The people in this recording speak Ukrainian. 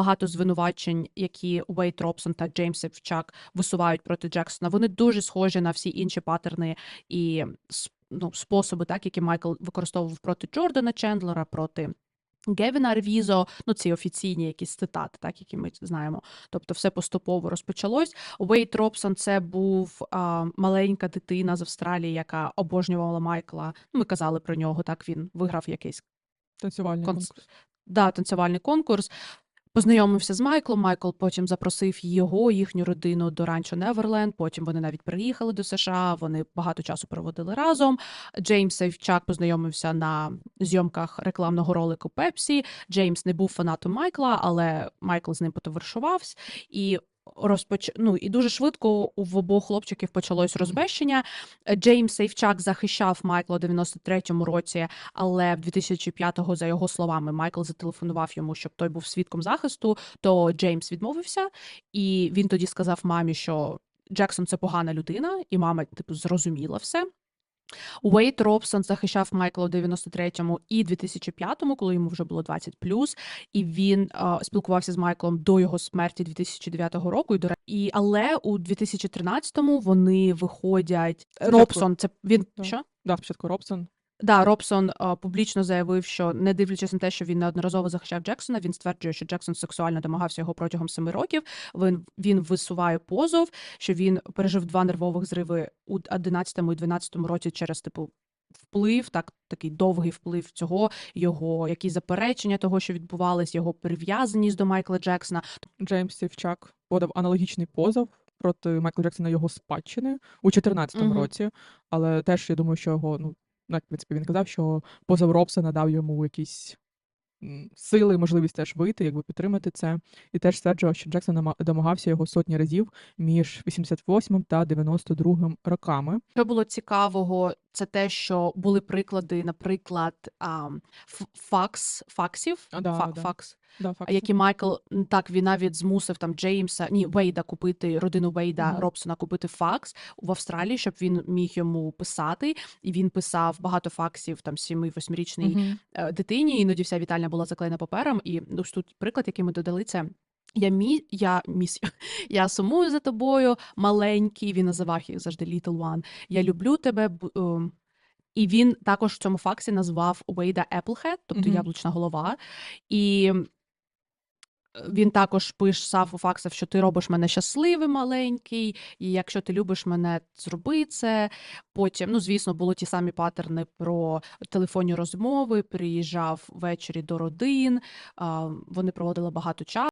багато звинувачень, які Уейт Робсон та Джеймс Севчак висувають проти Джексона. Вони дуже схожі на всі інші паттерни і ну, способи, так які Майкл використовував проти Джордана Чендлера, проти. Гевіна Ревізо, ну ці офіційні якісь цитати, так які ми знаємо. Тобто, все поступово розпочалось. Уейт Робсон це був а, маленька дитина з Австралії, яка обожнювала Майкла. Ну, Ми казали про нього. Так він виграв якийсь Танцювальний Конс- конкурс. да, танцювальний конкурс. Познайомився з Майклом. Майкл потім запросив його, їхню родину до ранчо Неверленд. Потім вони навіть приїхали до США. Вони багато часу проводили разом. Джеймс Сейвчак познайомився на зйомках рекламного ролику Пепсі. Джеймс не був фанатом Майкла, але Майкл з ним потоваришувався. І розпоч... ну, і дуже швидко в обох хлопчиків почалось розбещення. Джеймс Сейвчак захищав Майкла у 93-му році, але в 2005-го, за його словами, Майкл зателефонував йому, щоб той був свідком захисту. То Джеймс відмовився, і він тоді сказав мамі, що Джексон це погана людина, і мама, типу, зрозуміла все. Уейт Робсон захищав Майкла у 93-му і 2005-му, коли йому вже було 20 і він е, спілкувався з Майклом до його смерті 2009 року. І, до і але у 2013-му вони виходять. Робсон, це він що? Да, спочатку Робсон. Да, Робсон е, публічно заявив, що не дивлячись на те, що він неодноразово захищав Джексона, він стверджує, що Джексон сексуально домагався його протягом семи років. Він він висуває позов, що він пережив два нервових зриви у 11 і 12 році через типу. Вплив, так такий довгий вплив цього, його якісь заперечення того, що відбувалось, його прив'язаність до Майкла Джексона. Джеймс Сівчак подав аналогічний позов проти Майкла Джексона його спадщини у 2014 Мгм. році. Але теж я думаю, що його, ну, ну, як в принципі він казав, що позов Робсона дав йому якісь сили, можливість теж вийти, якби підтримати це. І теж стверджував, що Джексон домагався його сотні разів між 88 та 92 роками. Що було цікавого, це те, що були приклади, наприклад, а, факс, факсів, А, да, фа- да. факс, Да, факт. які Майкл так він навіть змусив там Джеймса, ні, Вейда купити родину Вейда Мгм. Робсона купити факс в Австралії, щоб він міг йому писати. І він писав багато факсів там 7-8-річній Мгм. е, дитині. Іноді вся вітальня була заклеєна папером. І ж тут приклад, який ми додали, це. Я мі, я міс, я сумую за тобою, маленький. Він називав їх завжди Little One. Я люблю тебе. ем, І він також в цьому факсі назвав Уейда Applehead, тобто Мгм. яблучна голова. І е, він також писав у факсах, що ти робиш мене щасливим маленький, і якщо ти любиш мене, зроби це. Потім, ну звісно, були ті самі паттерни про телефонні розмови. Приїжджав ввечері до родин. Вони проводили багато часу.